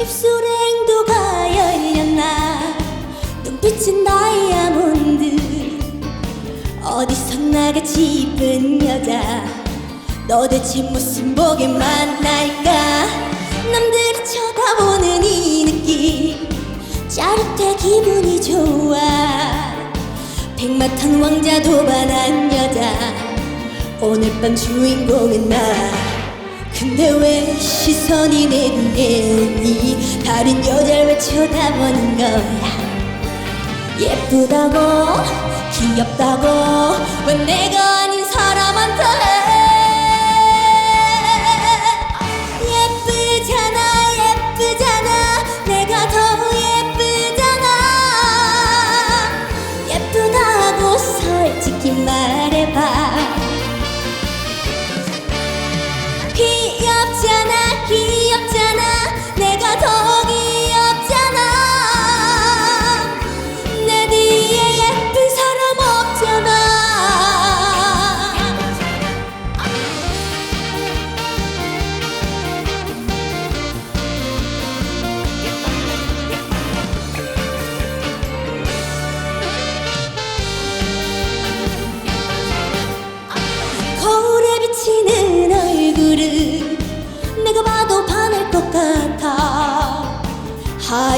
입술에 행도가 열렸나? 눈빛은 다이아몬드. 어디서 나같이 이쁜 여자. 너 대체 무슨 복에 만날까 짜릿해 기분이 좋아. 백마탄 왕자 도반한 여자. 오늘 밤 주인공은 나. 근데 왜 시선이 내 눈에니 다른 여자를 왜 쳐다보는 거야? 예쁘다고 귀엽다고. 왜 내가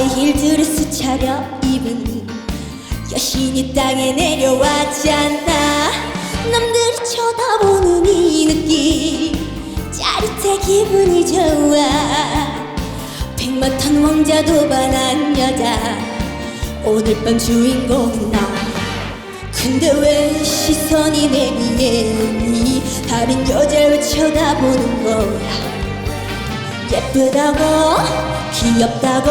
하이힐 드레스 차려 입은 여신이 땅에 내려왔잖아 남들이 쳐다보는 이 느낌 짜릿해 기분이 좋아. 백마탄 왕자 도 반한 여자 오늘 밤 주인공은 나. 근데 왜 시선이 내 위에니? 다른 여자를 왜 쳐다보는 거야 예쁘다고 귀엽다고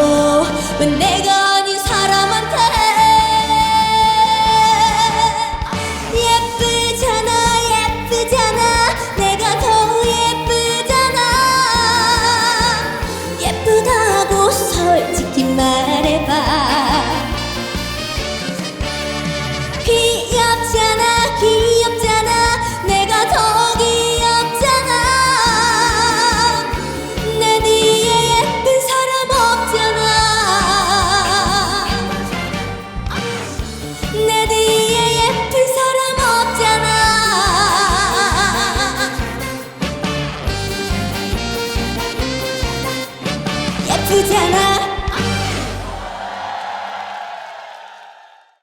아프잖아?